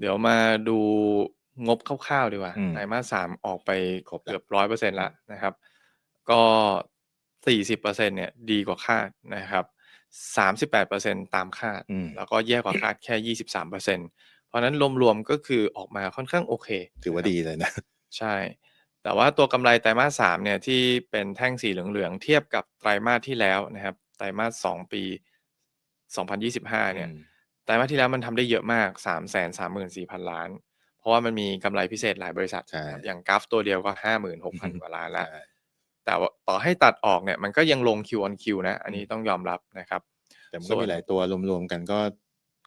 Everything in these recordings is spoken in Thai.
เดี๋ยวมาดูงบคร่าวๆดีกว่าอืมไตรมาส3ออกไปครบแล้วเกือบ100%แล้วนะครับ ก็40%เนี่ยดีกว่าคาดนะครับ38%ตามคาด อืมแล้วก็แย่กว่าคาดแค่23%เพราะฉะนั้นรวมๆก็คือออกมาค่อนข้างโอเคถือว่านะครับดีเลยนะ ใช่ แต่ว่าตัวกำไรไตรมาส3เนี่ยที่เป็นแท่งสีเหลืองๆเทียบกับไตรมาสที่แล้วนะครับไตรมาส2ปี2025เนี่ย อืมไตรมาสที่แล้วมันทำได้เยอะมาก 334,000 ล้าน เพราะว่ามันมีกำไรพิเศษหลายบริษัท ใช่นะครับอย่างกราฟตัวเดียวก็อืม56,000 กว่าล้านแล้ว ใช่ แต่ว่าต่อให้ตัดออกเนี่ยมันก็ยังลง Q on Q นะ อันนี้อืมต้องยอมรับนะครับ แต่มันส่ก็วน มีหลายตัวรวมๆกันก็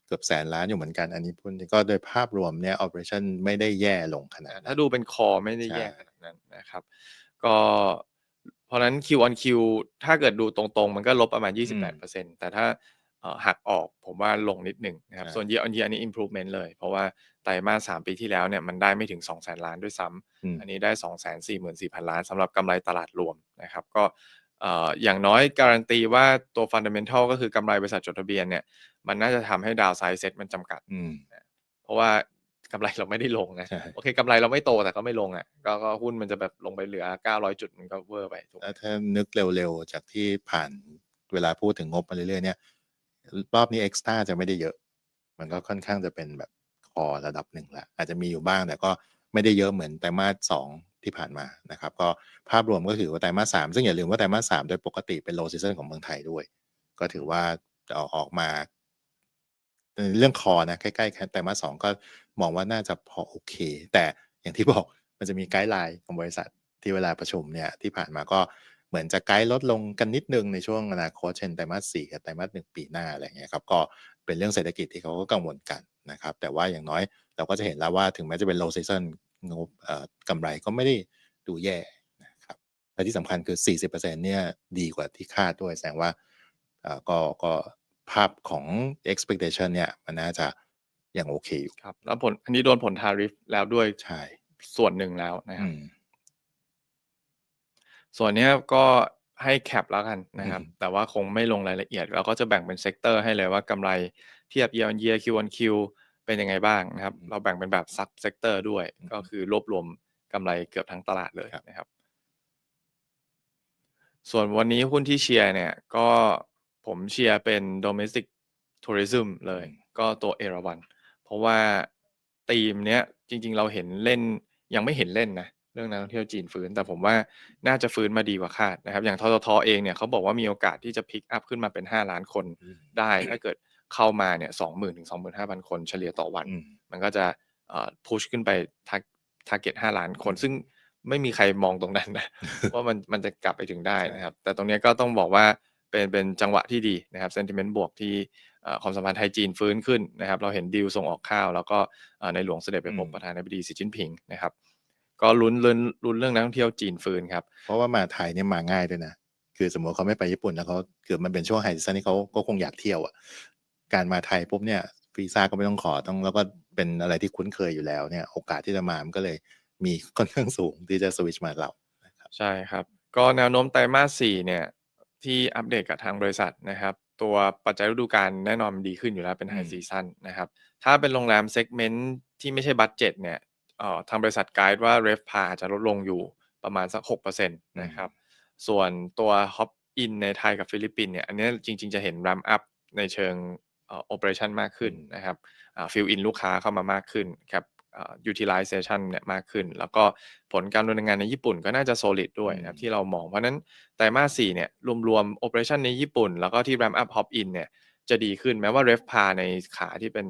เกือบแสนล้านอยู่เหมือนกัน อันนี้พูดก็โดยภาพรวมเนี่ย operation ไม่ได้แย่ลงขนาดอ่านั้ถ้านดูเป็นคอไม่ได้ใช่แย่ขนาดนั้นนะครับ ก็เพราะฉะนั้น Q on Q ถ้าเกิดดูตรงๆ มันก็ลบประมาณอืม28%แต่ถ้าเอ่อ หักออกผมว่าลงนิดหนึ่งนะครับใช่ส่วน year on year อันนี้ improvement เลย เพราะว่าไตรมาส3ปีที่แล้วเนี่ยมันได้ไม่ถึง 200,000ล้านด้วยซ้ำอืมอันนี้ได้244,000 ล้านสำหรับกำไรตลาดรวมนะครับ ก็เอ่ออย่างน้อยการันตีว่าตัว fundamental ก็คือกำไรบริษัทจดทะเบียนเนี่ยมันน่าจะทำให้ downside set มันจำกัดอืมเพราะว่ากำไรเราไม่ได้ลงนะใช่โอเคกำไรเราไม่โตแต่ก็ไม่ลงอะ่ะก็ก็หุ้นมันจะแบบลงไปเหลือ 900 จุดมันก็เวอร์ไปถูกไหมแล้วถ้านึกเร็วๆ จากที่ผ่านเวลาพูดถึงงบมาเรื่อยๆเนี่ย รอบนี้เอ็กซ์ต้าจะไม่ได้เยอะ มันก็ค่อนข้างจะเป็นแบบคอระดับหนึ่งละอาจจะมีอยู่บ้างแต่ก็ไม่ได้เยอะเหมือนไตรมาสสองที่ผ่านมานะครับ ก็ภาพรวมก็ถือว่าไตรมาสสามซึ่งอย่าลืมว่าไตรมาสสามโดยปกติเป็นโลซีซันของเมืองไทยด้วย ก็ถือว่าจะอออกมาเรื่องคอนะใกล้ๆแค่ไตรมาสสองก็มองว่าน่าจะพอโอเค แต่อย่างที่บอกมันจะมีไกด์ไลน์ของบริษัทที่เวลาประชุมเนี่ยที่ผ่านมาก็ เหมือนจะไกด์ลดลงกันนิดนึงในช่วงอนาคตเช่นไตรมาสสี่กับไตรมาสหนึ่งปีหน้าอะไรอย่างเงี้ยครับก็เป็นเรื่องเศรษฐกิจที่เขาก็กังวลกันนะครับแต่ว่าอย่างน้อยเราก็จะเห็นแล้วว่าถึงแม้จะเป็น low season งบเอ่อกำไรก็ไม่ได้ดูแย่นะครับและที่สำคัญคือ 40%เนี่ยดีกว่าที่คาดด้วยแสดงว่าเอ่อก็ก็ภาพของ expectation เนี่ยมันน่าจะยังโอเคอยู่ครับแล้วผลอันนี้โดนผลทาริฟแล้วด้วยใช่ส่วนหนึ่งแล้วนะคอืรับม ส่วนเนี้ยก็ให้แคปแล้วกันนะครับอืมแต่ว่าคงไม่ลงรายละเอียด เราก็จะแบ่งเป็นเซกเตอร์ให้เลยว่ากำไรเทียบ year on year Q on Q เป็นยังไงบ้างนะครับ เราแบ่งเป็นแบบ sub sector ด้วย ก็คือรวบรวมกำไรเกือบทั้งตลาดเลยนะครับ ส่วนวันนี้หุ้นที่เชียร์เนี่ย ก็ผมเชียร์เป็น domestic tourism เลย ก็ตัวเอราวัน เพราะว่าธีมเนี้ยจริง ๆ เราเห็นเล่นยังไม่เห็นเล่นนะ เรื่องนักท่องเที่ยวจีนฟื้น แต่ผมว่าน่าจะฟื้นมาดีกว่าคาดนะครับ อย่างทททเองเนี่ยเขาบอกว่ามีโอกาสที่จะพิกอัพขึ้นมาเป็น 5 ล้านคนอืมได้ ถ้าเกิดเข้ามาเนี่ย20,000ถึง25,000คนเฉลี่ยต่อวันอืมมันก็จะเอ่อพุชขึ้นไปทาร์เก็ต5ล้านคน ซึ่งไม่มีใครมองตรงนั้นนะว่ามันมันจะกลับไปถึงได้นะครับ แต่ตรงเนี้ยก็ต้องบอกว่าเป็นเป็นจังหวะที่ดีนะครับ sentiment บวกที่เอ่อความสัมพันธ์ไทยจีนฟื้นขึ้นนะครับ เราเห็นดีลส่งออกข้าว แล้วก็เอ่อในหลวงเสด็จไปพบอืมประธานาธิบดีสีจิ้นผิงนะครับ ก็ลุ้นลุ้นลุ้นเรื่องนักท่องเที่ยวจีนฟื้นครับ เพราะว่ามาไทยเนี่ยมาง่ายด้วยนะ คือสมมติเขาไม่ไปญี่ปุ่นแล้วเขาคือมันเป็นช่วงไฮซีซันที่เขาก็คงอยากเที่ยวอะ การมาไทยปุ๊บเนี่ยวีซ่าก็ไม่ต้องขอต้องแล้วก็เป็นอะไรที่คุ้นเคยอยู่แล้วเนี่ย โอกาสที่จะมามันก็เลยมีค่อนข้างสูงที่จะสวิตชมาเรานะครับใช่ครับ ก็แนวโน้มไตรมาส4เนี่ยที่อัปเดตกับทางบริษัทนะครับ ตัวปัจจัยฤดูกาลแน่นอนมันดีขึ้นอยู่แล้วเป็นไฮอืมซีซันนะครับ ถ้าเป็นโรงแรมเซกเมนต์ที่ไม่ใช่บัตเจ็ตเนี่ยเอ่อ ทางบริษัทไกด์ว่าเรฟพาอาจจะลดลงอยู่ประมาณสัก6%นะครับ ส่วนตัวฮอปอินในไทยกับฟิลิปปินส์เนี่ย อันเนี้ยจริง ๆ จะเห็น ramp up ในเชิงเอ่อ operation มากขึ้นอืมนะครับอ่า fill in ลูกค้าเข้ามามากขึ้นครับอ่า utilization เนี่ยมากขึ้น แล้วก็ผลการดำเนินงานในญี่ปุ่นก็น่าจะ solid ด้วยนะครับอืมที่เรามอง เพราะฉะนั้นไตรมาส4เนี่ยรวมๆ operation ในญี่ปุ่น แล้วก็ที่ ramp up hop in เนี่ยจะดีขึ้นแม้ว่า ref par ในขาที่เป็น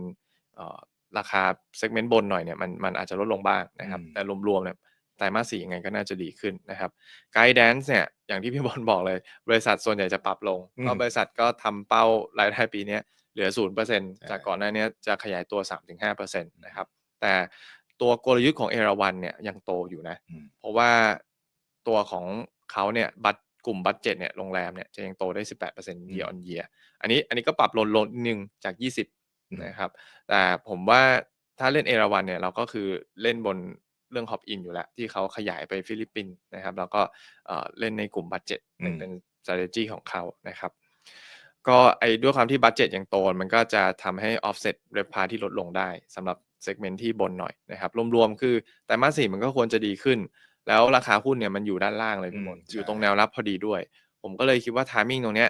เอ่อ ราคา segment บนหน่อยเนี่ยมันมันอาจจะลดลงบ้างนะครับอืมแต่รวมๆเนี่ยไตรมาส4ยังไงก็น่าจะดีขึ้นนะครับไกด์แดนซ์เนี่ยอย่างที่พี่บอลบอกเลย บริษัทส่วนใหญ่จะปรับลงอืมก็บริษัทก็ทำเป้ารายได้ปีเนี้ยเหลือ0%ใช่จากก่อนหน้าเนี้ยจะขยายตัว3-5%นะครับ แต่ตัวกลยุทธ์ของเอราวันเนี่ยยังโตอยู่นะอืมเพราะว่าตัวของเขาเนี่ยบัตกลุ่มบัตเจ็ตเนี่ยโรงแรมเนี่ยจะยังโตได้18% year on year อันนี้อันนี้ก็ปรับลดลงนิดนึงจาก20อืม นะครับ แต่ผมว่าถ้าเล่นเอราวันเนี่ยเราก็คือเล่นบนเรื่องฮอปอินอยู่แล้ว ที่เขาขยายไปฟิลิปปินส์นะครับแล้วก็เอ่อเล่นในกลุ่มบัตเจ็ตอืมเป็น strategy ของเขานะครับ ก็ไอ้ด้วยความที่บัตเจ็ตยังโตมันก็จะทำให้ offset เรพาที่ลดลงได้สำหรับ segment ที่บนหน่อยนะครับ รวมๆ คือไตรมาส4มันก็ควรจะดีขึ้น แล้วราคาหุ้นเนี่ยมันอยู่ด้านล่างเลยอืพี่มมนใช่อยู่ตรงแนวรับพอดีด้วย ผมก็เลยคิดว่า timing ตรงเนี้ย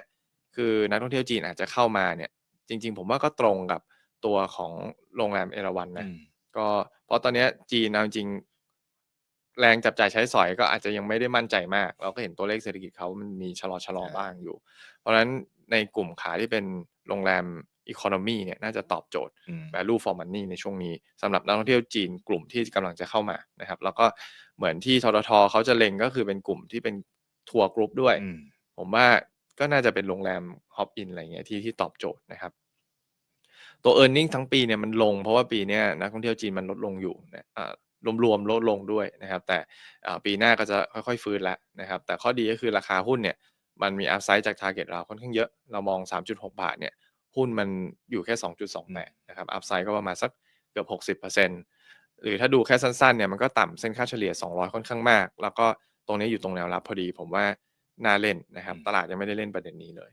คือนักท่องเที่ยวจีนอาจจะเข้ามาเนี่ย จริง ๆ ผมว่าก็ตรงกับตัวของโรงแรมเอราวัณอืนะมก็เพราะตอนเนี้ยจีนเอาจริงๆแรงจับจ่ายใช้สอยก็อาจจะยังไม่ได้มั่นใจมาก เราก็เห็นตัวเลขเศรษฐกิจเขามันมีชะลอใช่ๆบ้างอยู่ เพราะฉะนั้นในกลุ่มขาที่เป็นโรงแรม economy เนี่ยน่าจะตอบโจทย์อืม value for money ในช่วงนี้สำหรับนักท่องเที่ยวจีนกลุ่มที่กำลังจะเข้ามานะครับ แล้วก็เหมือนที่ทททเขาจะเล็งก็คือเป็นกลุ่มที่เป็นทัวร์กรุ๊ปด้วยอืมผมว่า ก็น่าจะเป็นโรงแรม Hop In อะไรเงี้ยที่ที่ตอบโจทย์นะครับ ตัว e a r n i n g ทั้งปีเนี่ยมันลง เพราะว่าปีนี้นักท่องเที่ยวจีนมันลดลงอยู่นะรวมๆลดลงด้วยนะครับ แต่ปีหน้าก็จะค่อยๆฟื้นแล้วนะครับ แต่ข้อดีก็คือราคาหุ้นเนี่ยมันมีอัพไซด์จาก target เราค่อนข้างเยอะ เรามอง 3.6 บาทเนี่ยหุ้นมันอยู่แค่ 2.28นะครับอัพไซด์ก็ประมาณสักเกือบ 60%หรือถ้าดูแค่สั้นๆเนี่ยมันก็ต่ำเส้นค่าเฉลี่ย 200 ค่อนข้างมาก แล้วก็ตรงนี้อยู่ตรงแนวรับพอดี ผมว่า น่าเล่นนะครับอืมตลาดยังไม่ได้เล่นประเด็นนี้เลย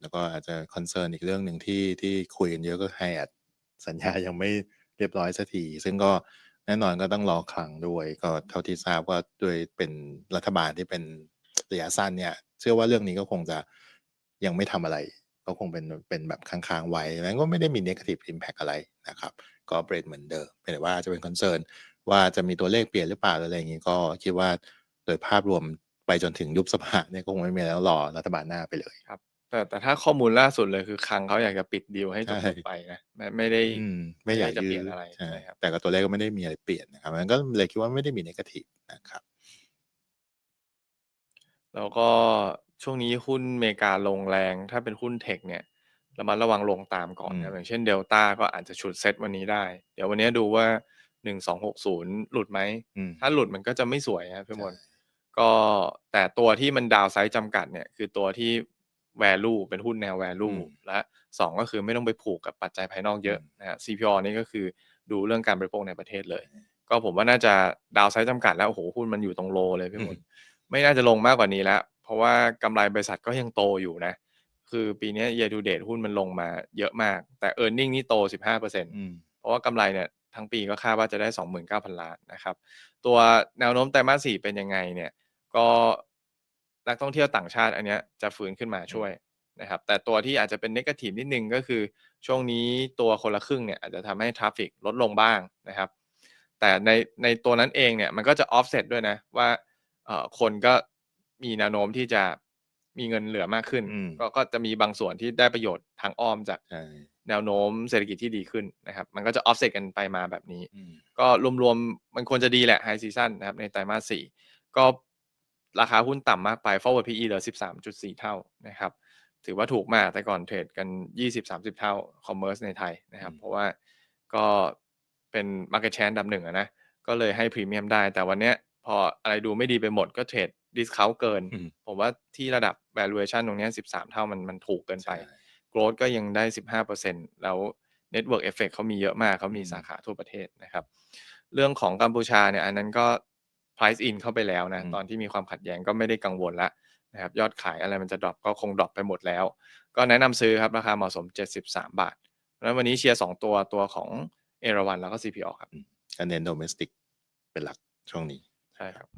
แล้วก็อาจจะคอนเซิร์นอีกเรื่องหนึ่งที่ที่คุยกันเยอะก็ไฮแอดสัญญายังไม่เรียบร้อยสักที ซึ่งก็แน่นอนก็ต้องรอคลังด้วย ก็เท่าที่ทราบว่าด้วยเป็นรัฐบาลที่เป็นระยะสั้นเนี่ย เชื่อว่าเรื่องนี้ก็คงจะยังไม่ทำอะไร ก็คงเป็นเป็นแบบค้างๆไว้แล้วก็ไม่ได้มี negative impact อะไรนะครับ ก็เบรดเหมือนเดิมเพียงแต่ว่าจะเป็นคอนเซิร์นว่าจะมีตัวเลขเปลี่ยนหรือเปล่าหรืออะไรอย่างนี้ก็คิดว่าโดยภาพรวม ไปจนถึงยุบสภาเนี่ยก็คงไม่มีแล้วรอรัฐบาลหน้าไปเลยแต่แต่ถ้าข้อมูลล่าสุดเลยคือคลังเขาอยากจะปิดดีลให้จใช่บๆไปนะไม่ไม่ได้อืมไม่อยากไม่ได้จะยืเปลี่ดยนอะไรใช่ใช่ครับแต่ก็ตัวเลขก็ไม่ได้มีอะไรเปลี่ยนนะครับมันก็เลยคิดว่าไม่ได้มีนกาทีฟนะครับ แล้วก็ช่วงนี้หุ้นอเมริกาลงแรง ถ้าเป็นหุ้นเทคเนี่ยระมัดระวังลงตามก่อนนะครับอืมอย่างเช่นเดลต้าก็อาจจะฉุดเซ็ตวันนี้ได้ เดี๋ยววันนี้ดูว่าหนึ่งสองหกศูนย์หลุดไหมอืมถ้าหลุดมันก็จะไม่สวยครับพี่มนใช่ ก็แต่ตัวที่มันดาวไซด์จำกัดเนี่ยคือตัวที่ value เป็นหุ้นแนว value อืมและสองก็คือไม่ต้องไปผูกกับปัจจัยภายนอกเยอะอืมนะฮะ CPO นี่ก็คือดูเรื่องการบริโภคในประเทศเลย ก็ผมว่าน่าจะดาวไซด์จำกัดแล้วโอ้โหหุ้นมันอยู่ตรงโลเลยพี่มนไม่น่าจะลงมากกว่านี้แล้ว เพราะว่ากำไรบริษัทก็ยังโตอยู่นะ คือปีเนี้ year to date หุ้นมันลงมาเยอะมาก แต่ e a r n i n g นี่โต 15%อืมเพราะว่ากำไรเนี่ยทั้งปีก็คาดว่าจะได้ 29,000 ล้านนะครับ ตัวแนวโน้มไตรมาส4เป็นยังไงเนี่ย ก็นักท่องเที่ยวต่างชาติอันเนี้ยจะฟื้นขึ้นมาช่วยนะครับแต่ตัวที่อาจจะเป็นนกาทีฟนิดนึงก็คือช่วงนี้ตัวคนละครึ่งเนี่ยอาจจะทำให้ทราฟฟิกลดลงบ้างนะครับ แต่ในในตัวนั้นเองเนี่ยมันก็จะ offset ด้วยนะว่าเอ่อคนก็มีแนวโน้มที่จะมีเงินเหลือมากขึ้นอืมก็ก็จะมีบางส่วนที่ได้ประโยชน์ทางอ้อมจากใช่แนวโน้มเศรษฐกิจที่ดีขึ้นนะครับ มันก็จะ offset กันไปมาแบบนี้อืมก็รวมๆมันควรจะดีแหละ high season นะครับในไตรมาส4ก็ ราคาหุ้นต่ำมากไป forward PE เหลือ 13.4 เท่านะครับ ถือว่าถูกมากแต่ก่อนเทรดกัน 20-30 เท่า commerce ในไทยนะครับอืมเพราะว่าก็เป็น market share อันดับหนึ่งอะนะ ก็เลยให้พรีเมียมได้ แต่วันเนี้ยพออะไรดูไม่ดีไปหมดก็เทรด discount เกินอืมผมว่าที่ระดับ valuation ตรงเนี้ย13 เท่ามันมันถูกเกินไปใช่ growth ก็ยังได้ 15%แล้ว network effect เขามีเยอะมากเขามีอืมสาขาทั่วประเทศนะครับ เรื่องของกัมพูชาเนี่ยอันนั้นก็ price in เข้าไปแล้วนะอืมตอนที่มีความขัดแย้งก็ไม่ได้กังวลแล้วนะครับยอดขายอะไรมันจะดรอปก็คงดรอปไปหมดแล้ว ก็แนะนำซื้อครับราคาเหมาะสม 73 บาทแล้ววันนี้เชียร์2ตัวตัวของเอราวันแล้วก็ CPO ครับก็เน้นโดเมสติกเป็นหลักช่วงนี้ ใช่ครับ